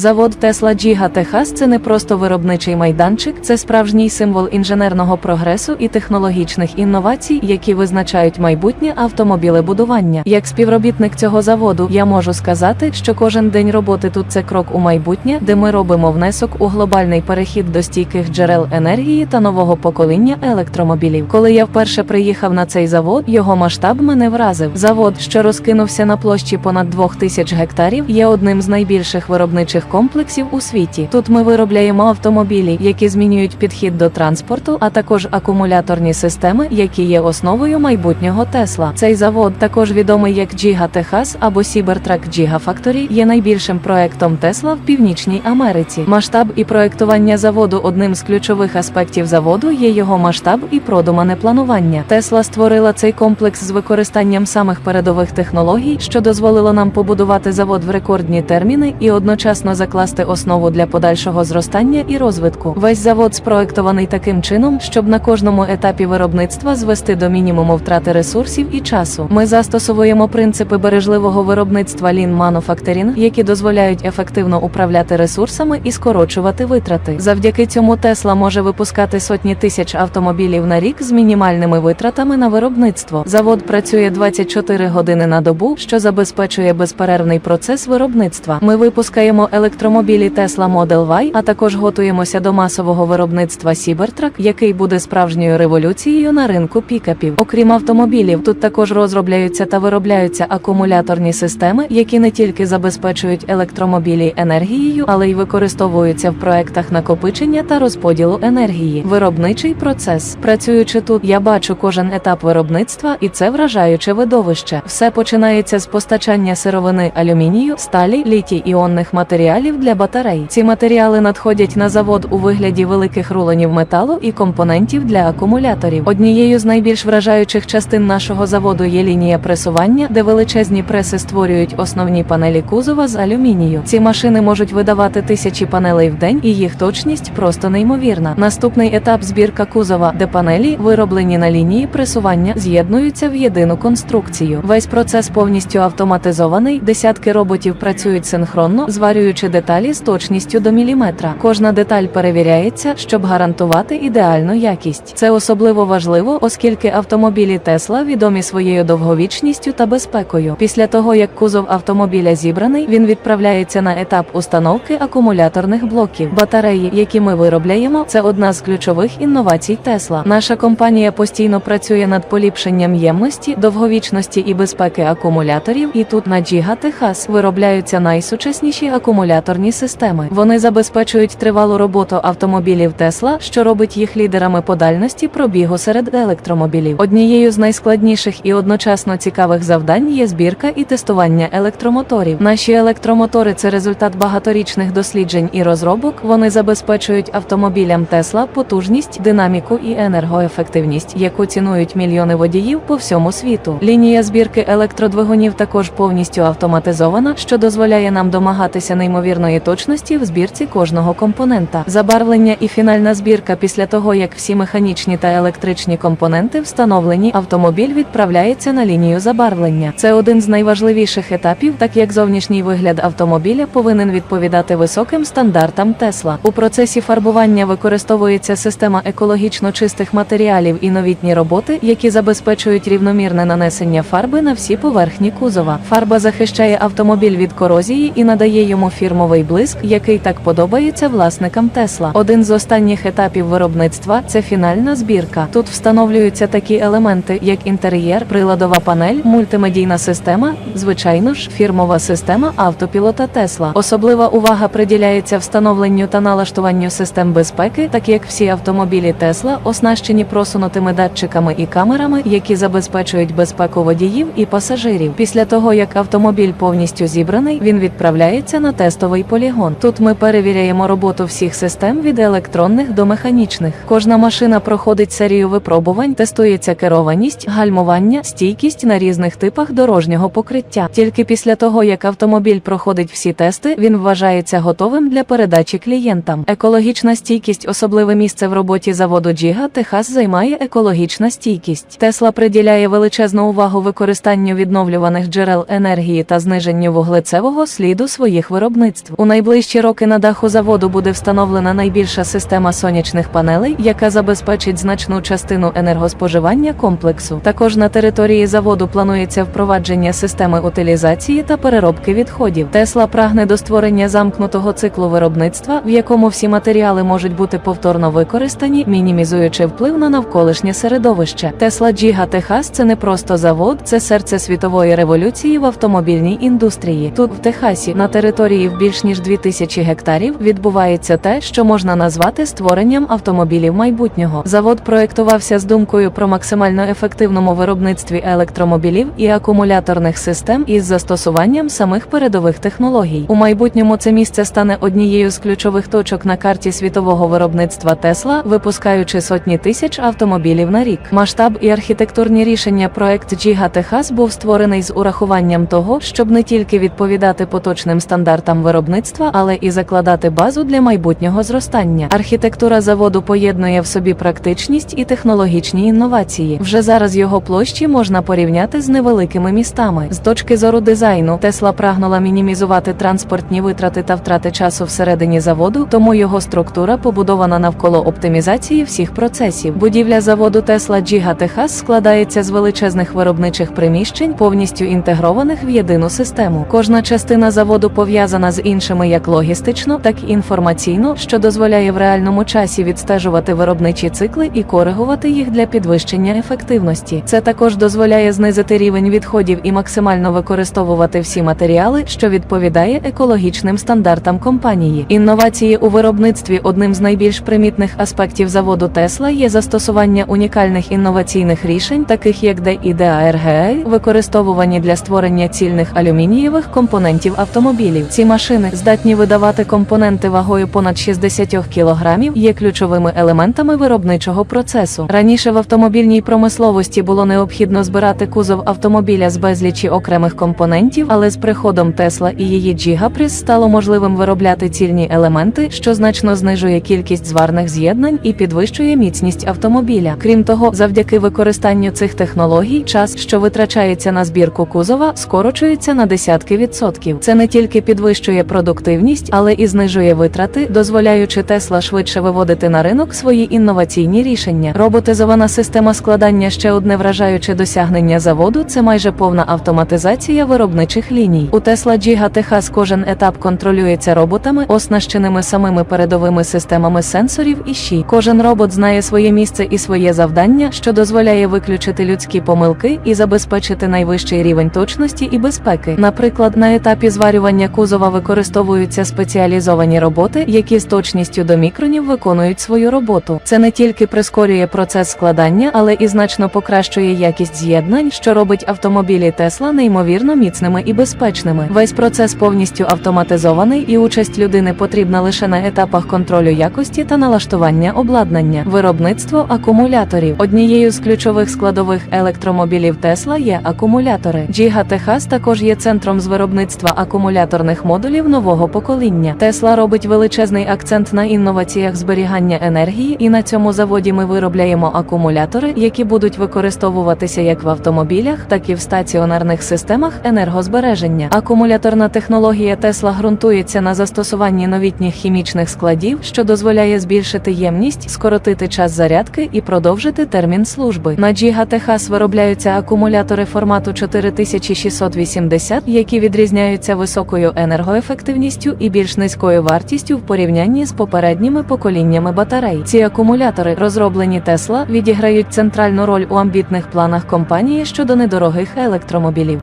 Завод Тесла Джіга Техас це не просто виробничий майданчик, це справжній символ інженерного прогресу і технологічних інновацій, які визначають майбутнє автомобілебудування. Як співробітник цього заводу, я можу сказати, що кожен день роботи тут це крок у майбутнє, де ми робимо внесок у глобальний перехід до стійких джерел енергії та нового покоління електромобілів. Коли я вперше приїхав на цей завод, його масштаб мене вразив. Завод, що розкинувся на площі понад 2000 гектарів, є одним з найбільших виробничих комплексів у світі. Тут ми виробляємо автомобілі, які змінюють підхід до транспорту, а також акумуляторні системи, які є основою майбутнього Тесла. Цей завод, також відомий як Джіга Техас або Cybertruck Giga Factory, є найбільшим проектом Тесла в Північній Америці. Масштаб і проектування заводу одним з ключових аспектів заводу є його масштаб і продумане планування. Тесла створила цей комплекс з використанням самих передових технологій, що дозволило нам побудувати завод в рекордні терміни і одночасно закласти основу для подальшого зростання і розвитку. Весь завод спроектований таким чином, щоб на кожному етапі виробництва звести до мінімуму втрати ресурсів і часу. Ми застосовуємо принципи бережливого виробництва Lean Manufacturing, які дозволяють ефективно управляти ресурсами і скорочувати витрати. Завдяки цьому Тесла може випускати сотні тисяч автомобілів на рік з мінімальними витратами на виробництво. Завод працює 24 години на добу, що забезпечує безперервний процес виробництва. Ми випускаємо електромобілі Tesla Model Y, а також готуємося до масового виробництва Cybertruck, який буде справжньою революцією на ринку пікапів. Окрім автомобілів, тут також розробляються та виробляються акумуляторні системи, які не тільки забезпечують електромобілі енергією, але й використовуються в проектах накопичення та розподілу енергії. Виробничий процес. Працюючи тут, я бачу кожен етап виробництва, і це вражаюче видовище. Все починається з постачання сировини алюмінію, сталі, літій іонних матеріалів для батарей. Ці матеріали надходять на завод у вигляді великих рулонів металу і компонентів для акумуляторів. Однією з найбільш вражаючих частин нашого заводу є лінія пресування, де величезні преси створюють основні панелі кузова з алюмінію. Ці машини можуть видавати тисячі панелей в день, і їх точність просто неймовірна. Наступний етап збірка кузова, де панелі, вироблені на лінії пресування, з'єднуються в єдину конструкцію. Весь процес повністю автоматизований. Десятки роботів працюють синхронно, зварюючи деталі з точністю до міліметра. Кожна деталь перевіряється, щоб гарантувати ідеальну якість. Це особливо важливо, оскільки автомобілі Тесла відомі своєю довговічністю та безпекою. Після того, як кузов автомобіля зібраний, він відправляється на етап установки акумуляторних блоків. Батареї, які ми виробляємо, це одна з ключових інновацій Тесла. Наша компанія постійно працює над поліпшенням ємності, довговічності і безпеки акумуляторів. І тут на Джіга Техас виробляються найсучасніші акумуляторні системи. Вони забезпечують тривалу роботу автомобілів Тесла, що робить їх лідерами по дальності пробігу серед електромобілів. Однією з найскладніших і одночасно цікавих завдань є збірка і тестування електромоторів. Наші електромотори це результат багаторічних досліджень і розробок. Вони забезпечують автомобілям Тесла потужність, динаміку і енергоефективність, яку цінують мільйони водіїв по всьому світу. Лінія збірки електродвигунів також повністю автоматизована, що дозволяє нам домагатися неймовірної точності в збірці кожного компонента. Забарвлення і фінальна збірка після того, як всі механічні та електричні компоненти встановлені, автомобіль відправляється на лінію забарвлення. Це один з найважливіших етапів, так як зовнішній вигляд автомобіля повинен відповідати високим стандартам Тесла. У процесі фарбування використовується система екологічно чистих матеріалів і новітні роботи, які забезпечують рівномірне нанесення фарби на всі поверхні кузова. Фарба захищає автомобіль від корозії і надає йому фірмовий блиск, який так подобається власникам Тесла. Один з останніх етапів виробництва це фінальна збірка. Тут встановлюються такі елементи, як інтер'єр, приладова панель, мультимедійна система, звичайно ж, фірмова система автопілота Тесла. Особлива увага приділяється встановленню та налаштуванню систем безпеки, так як всі автомобілі Тесла оснащені просунутими датчиками і камерами, які забезпечують безпеку водіїв і пасажирів. Після того, як автомобіль повністю зібраний, він відправляється на тестовий полігон. Тут ми перевіряємо роботу всіх систем від електронних до механічних. Кожна машина проходить серію випробувань, тестується керованість, гальмування, стійкість на різних типах дорожнього покриття. Тільки після того, як автомобіль проходить всі тести, він вважається готовим для передачі клієнтам. Екологічна стійкість особливе місце в роботі заводу Джіга Техас займає екологічна стійкість. Тесла приділяє величезну увагу використанню відновлюваних джерел енергії та зниженню вуглецевого сліду своїх виробництв. Виробництв. У найближчі роки на даху заводу буде встановлена найбільша система сонячних панелей, яка забезпечить значну частину енергоспоживання комплексу. Також на території заводу планується впровадження системи утилізації та переробки відходів. Тесла прагне до створення замкнутого циклу виробництва, в якому всі матеріали можуть бути повторно використані, мінімізуючи вплив на навколишнє середовище. Тесла Джіга Техас це не просто завод, це серце світової революції в автомобільній індустрії. Тут в Техасі, на території в більш ніж 2000 гектарів, відбувається те, що можна назвати створенням автомобілів майбутнього. Завод проектувався з думкою про максимально ефективному виробництві електромобілів і акумуляторних систем із застосуванням самих передових технологій. У майбутньому це місце стане однією з ключових точок на карті світового виробництва Тесла, випускаючи сотні тисяч автомобілів на рік. Масштаб і архітектурні рішення проект Джіга Техас був створений з урахуванням того, щоб не тільки відповідати поточним стандартам виробництва, але і закладати базу для майбутнього зростання. Архітектура заводу поєднує в собі практичність і технологічні інновації. Вже зараз його площі можна порівняти з невеликими містами. З точки зору дизайну Тесла прагнула мінімізувати транспортні витрати та втрати часу всередині заводу, тому його структура побудована навколо оптимізації всіх процесів. Будівля заводу Тесла Джіга Техас складається з величезних виробничих приміщень, повністю інтегрованих в єдину систему. Кожна частина заводу пов'язана з іншими як логістично, так і інформаційно, що дозволяє в реальному часі відстежувати виробничі цикли і коригувати їх для підвищення ефективності. Це також дозволяє знизити рівень відходів і максимально використовувати всі матеріали, що відповідає екологічним стандартам компанії. Інновації у виробництві одним з найбільш примітних аспектів заводу Тесла є застосування унікальних інноваційних рішень, таких як DIDA-RGA, використовувані для створення цільних алюмінієвих компонентів автомобілів. Ці машини здатні видавати компоненти вагою понад 60 кг, є ключовими елементами виробничого процесу. Раніше в автомобільній промисловості було необхідно збирати кузов автомобіля з безлічі окремих компонентів, але з приходом Тесла і її Gigapris стало можливим виробляти цільні елементи, що значно знижує кількість зварних з'єднань і підвищує міцність автомобіля. Крім того, завдяки використанню цих технологій, час, що витрачається на збірку кузова, скорочується на десятки відсотків. Це не тільки підвищує продуктивність, але і знижує витрати, дозволяючи Тесла швидше виводити на ринок свої інноваційні рішення. Роботизована система складання ще одне вражаюче досягнення заводу. Це майже повна автоматизація виробничих ліній. У Тесла Джіга Техас кожен етап контролюється роботами, оснащеними самими передовими системами сенсорів і щі. Кожен робот знає своє місце і своє завдання, що дозволяє виключити людські помилки і забезпечити найвищий рівень точності і безпеки. Наприклад, на етапі зварювання кузова використовуються спеціалізовані роботи, які з точністю до мікронів виконують свою роботу. Це не тільки прискорює процес складання, але і значно покращує якість з'єднань, що робить автомобілі Тесла неймовірно міцними і безпечними. Весь процес повністю автоматизований, і участь людини потрібна лише на етапах контролю якості та налаштування обладнання. Виробництво акумуляторів. Однією з ключових складових електромобілів Тесла є акумулятори. Джіга Техас також є центром з виробництва акумуляторних модулів нового покоління. Тесла робить величезний акцент на інноваціях зберігання енергії, і на цьому заводі ми виробляємо акумулятори, які будуть використовуватися як в автомобілях, так і в стаціонарних системах енергозбереження. Акумуляторна технологія Тесла ґрунтується на застосуванні новітніх хімічних складів, що дозволяє збільшити ємність, скоротити час зарядки і продовжити термін служби. На Джіга Техас виробляються акумулятори формату 4680, які відрізняються високою енергоефективністю і більш низькою вартістю в порівнянні з попередніми поколіннями батарей. Ці акумулятори, розроблені Тесла, відіграють центральну роль у амбітних планах компанії щодо недорогих електромобілів.